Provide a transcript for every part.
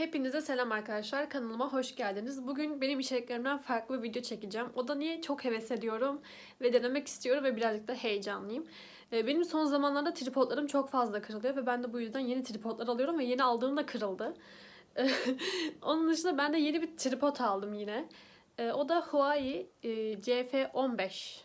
Hepinize selam arkadaşlar. Kanalıma hoş geldiniz. Bugün benim içeriklerimden farklı bir video çekeceğim. O da niye? Çok heves ediyorum ve denemek istiyorum ve birazcık da heyecanlıyım. Ee, Benim son zamanlarda tripodlarım çok fazla kırılıyor ve ben de bu yüzden yeni tripodlar alıyorum ve yeni aldığım da kırıldı. Onun dışında ben de yeni bir tripod aldım yine. Ee, O da Huawei e, CF15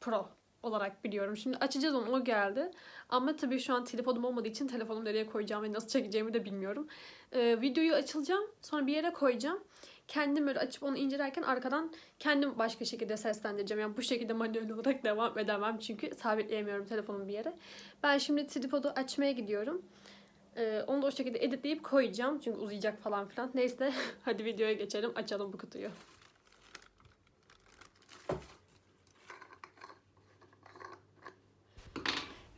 Pro olarak biliyorum. Şimdi açacağız onu o geldi. Ama tabii şu an tripodum olmadığı için telefonumu nereye koyacağım ve nasıl çekeceğimi de bilmiyorum. Ee, videoyu açılacağım sonra bir yere koyacağım. Kendim böyle açıp onu incelerken arkadan kendim başka şekilde seslendireceğim. Yani bu şekilde manuel olarak devam edemem çünkü sabitleyemiyorum telefonumu bir yere. Ben şimdi tripodu açmaya gidiyorum. Ee, onu da o şekilde editleyip koyacağım çünkü uzayacak falan filan. Neyse hadi videoya geçelim açalım bu kutuyu.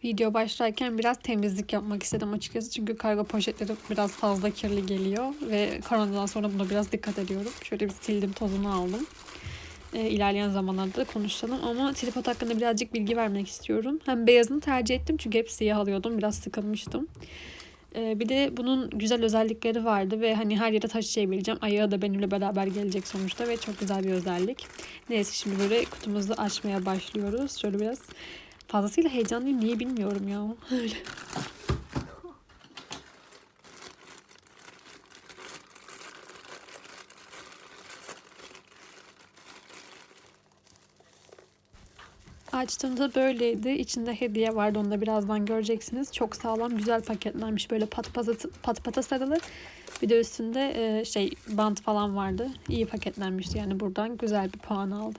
Video başlarken biraz temizlik yapmak istedim açıkçası. Çünkü kargo poşetleri biraz fazla kirli geliyor. Ve koronadan sonra buna biraz dikkat ediyorum. Şöyle bir sildim tozunu aldım. Ee, ilerleyen zamanlarda da konuşalım. Ama tripod hakkında birazcık bilgi vermek istiyorum. Hem beyazını tercih ettim çünkü hep siyah alıyordum. Biraz sıkılmıştım. Ee, bir de bunun güzel özellikleri vardı ve hani her yere taşıyabileceğim. Ayağı da benimle beraber gelecek sonuçta ve çok güzel bir özellik. Neyse şimdi böyle kutumuzu açmaya başlıyoruz. Şöyle biraz fazlasıyla heyecanlıyım. Niye bilmiyorum ya. Öyle. Açtığımda böyleydi. İçinde hediye vardı. Onu da birazdan göreceksiniz. Çok sağlam, güzel paketlenmiş. Böyle pat pata, pat pata sarılı. Bir de üstünde e, şey bant falan vardı. İyi paketlenmişti. Yani buradan güzel bir puan aldı.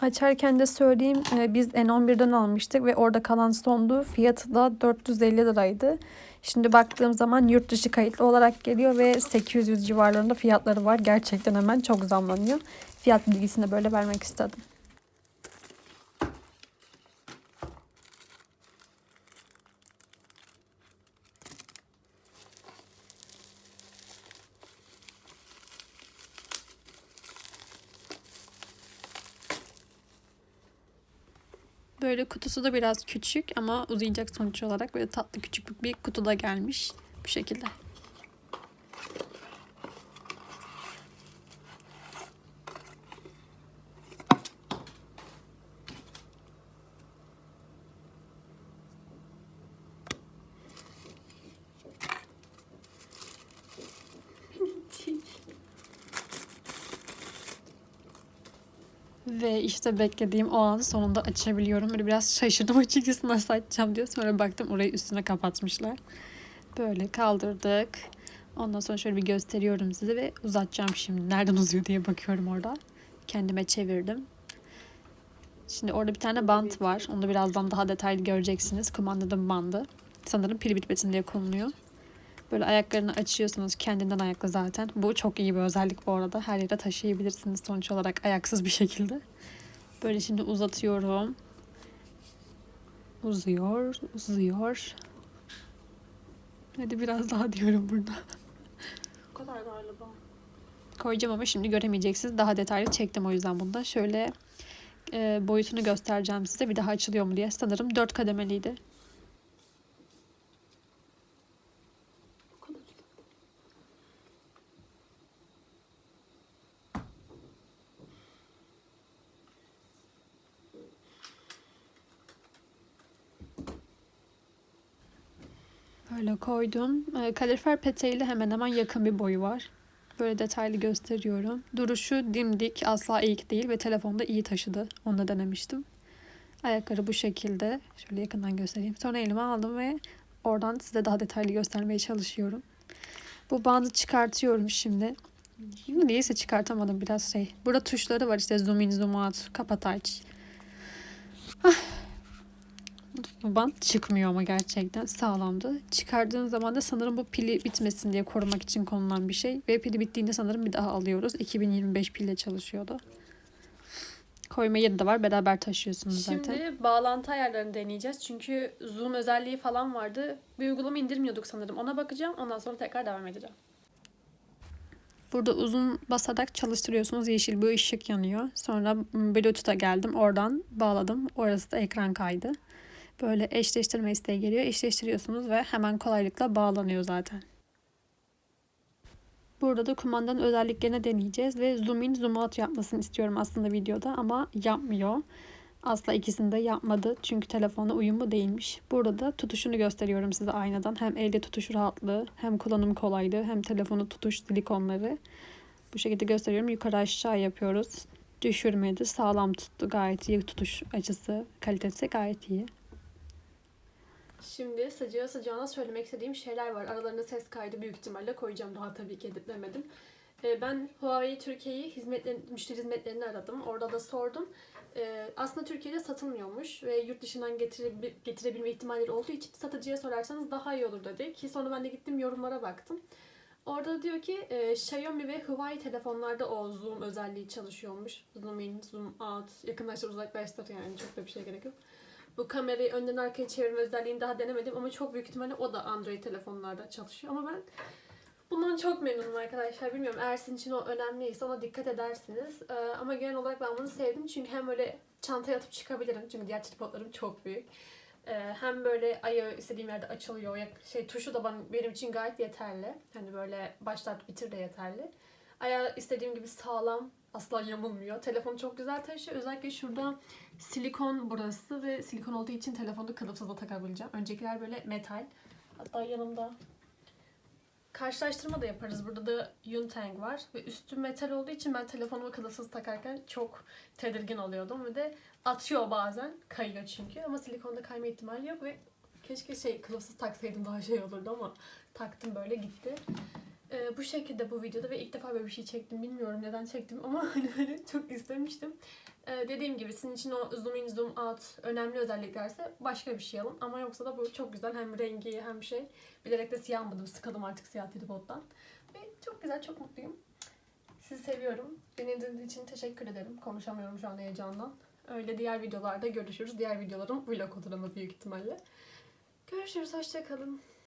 Açarken de söyleyeyim e, biz N11'den almıştık ve orada kalan sondu. Fiyatı da 450 liraydı. Şimdi baktığım zaman yurt dışı kayıtlı olarak geliyor ve 800 civarlarında fiyatları var. Gerçekten hemen çok zamlanıyor. Fiyat bilgisini böyle vermek istedim. Böyle kutusu da biraz küçük ama uzayacak sonuç olarak böyle tatlı küçük bir kutuda gelmiş bu şekilde. Ve işte beklediğim o an sonunda açabiliyorum. Böyle biraz şaşırdım açıkçası nasıl açacağım diye. Sonra baktım orayı üstüne kapatmışlar. Böyle kaldırdık. Ondan sonra şöyle bir gösteriyorum size ve uzatacağım şimdi. Nereden uzuyor diye bakıyorum orada. Kendime çevirdim. Şimdi orada bir tane bant var. Onu da birazdan daha detaylı göreceksiniz. Kumandanın bandı. Sanırım pil bitmesin diye konuluyor. Böyle ayaklarını açıyorsunuz. Kendinden ayaklı zaten. Bu çok iyi bir özellik bu arada. Her yere taşıyabilirsiniz sonuç olarak ayaksız bir şekilde. Böyle şimdi uzatıyorum. Uzuyor, uzuyor. Hadi biraz daha diyorum burada. Bu kadar galiba. Koyacağım ama şimdi göremeyeceksiniz. Daha detaylı çektim o yüzden bunda. Şöyle e, boyutunu göstereceğim size. Bir daha açılıyor mu diye. Sanırım 4 kademeliydi. Böyle koydum. E, kalorifer peteğiyle hemen hemen yakın bir boyu var. Böyle detaylı gösteriyorum. Duruşu dimdik, asla eğik değil ve telefonda iyi taşıdı. Onu da denemiştim. Ayakları bu şekilde. Şöyle yakından göstereyim. Sonra elime aldım ve oradan size daha detaylı göstermeye çalışıyorum. Bu bandı çıkartıyorum şimdi. Niyeyse çıkartamadım biraz şey. Burada tuşları var işte zoom in, zoom out, kapat aç. Ah. Bant çıkmıyor ama gerçekten sağlamdı. Çıkardığın zaman da sanırım bu pili bitmesin diye korumak için konulan bir şey. Ve pili bittiğinde sanırım bir daha alıyoruz. 2025 pille çalışıyordu. Koyma yeri de var. Beraber taşıyorsunuz zaten. Şimdi bağlantı ayarlarını deneyeceğiz. Çünkü zoom özelliği falan vardı. Bir uygulama indirmiyorduk sanırım. Ona bakacağım. Ondan sonra tekrar devam edeceğim. Burada uzun basarak çalıştırıyorsunuz. Yeşil bir ışık yanıyor. Sonra Bluetooth'a geldim. Oradan bağladım. Orası da ekran kaydı. Böyle eşleştirme isteği geliyor. Eşleştiriyorsunuz ve hemen kolaylıkla bağlanıyor zaten. Burada da kumandanın özelliklerini deneyeceğiz ve zoom in zoom out yapmasını istiyorum aslında videoda ama yapmıyor. Asla ikisini de yapmadı çünkü telefona uyumlu değilmiş. Burada da tutuşunu gösteriyorum size aynadan. Hem elde tutuş rahatlığı, hem kullanım kolaylığı, hem telefonu tutuş silikonları. Bu şekilde gösteriyorum. Yukarı aşağı yapıyoruz. Düşürmedi, sağlam tuttu. Gayet iyi tutuş açısı, kalitesi gayet iyi. Şimdi sıcağı sıcağına söylemek istediğim şeyler var. Aralarına ses kaydı büyük ihtimalle koyacağım. Daha tabii ki editlemedim. Ee, Ben Huawei Türkiye'yi hizmetlerin, müşteri hizmetlerini aradım. Orada da sordum. Ee, Aslında Türkiye'de satılmıyormuş ve yurt dışından getirebil- getirebilme ihtimalleri olduğu için satıcıya sorarsanız daha iyi olur dedi. Ki sonra ben de gittim yorumlara baktım. Orada da diyor ki e, Xiaomi ve Huawei telefonlarda o zoom özelliği çalışıyormuş. Zoom in, zoom out, yakınlaştır, uzaklaştır yani çok da bir şey gerek yok. Bu kamerayı önden arkaya çevirme özelliğini daha denemedim ama çok büyük ihtimalle o da Android telefonlarda çalışıyor. Ama ben bundan çok memnunum arkadaşlar. Bilmiyorum eğer sizin için o önemliyse ona dikkat edersiniz. Ee, ama genel olarak ben bunu sevdim çünkü hem öyle çantaya atıp çıkabilirim çünkü diğer tripodlarım çok büyük. Ee, hem böyle ayağı istediğim yerde açılıyor. Şey tuşu da bana, benim için gayet yeterli. Hani böyle başlat bitir de yeterli. Ayağı istediğim gibi sağlam. Asla yamulmuyor. Telefonu çok güzel taşıyor. Özellikle şurada silikon burası ve silikon olduğu için telefonu kılıfsız da takabileceğim. Öncekiler böyle metal. Hatta yanımda karşılaştırma da yaparız. Burada da Yuntang var ve üstü metal olduğu için ben telefonumu kılıfsız takarken çok tedirgin oluyordum ve de atıyor bazen. Kayıyor çünkü ama silikonda kayma ihtimali yok ve keşke şey kılıfsız taksaydım daha şey olurdu ama taktım böyle gitti. Ee, bu şekilde bu videoda ve ilk defa böyle bir şey çektim. Bilmiyorum neden çektim ama hani böyle çok istemiştim. Ee, dediğim gibi sizin için o zoom in zoom out önemli özelliklerse başka bir şey alın. Ama yoksa da bu çok güzel hem rengi hem şey. Bilerek de siyah almadım. Sıkıldım artık siyah tripoddan. Ve çok güzel çok mutluyum. Sizi seviyorum. Beni izlediğiniz için teşekkür ederim. Konuşamıyorum şu an heyecandan. Öyle diğer videolarda görüşürüz. Diğer videolarım vlog olur ama büyük ihtimalle. Görüşürüz. Hoşçakalın.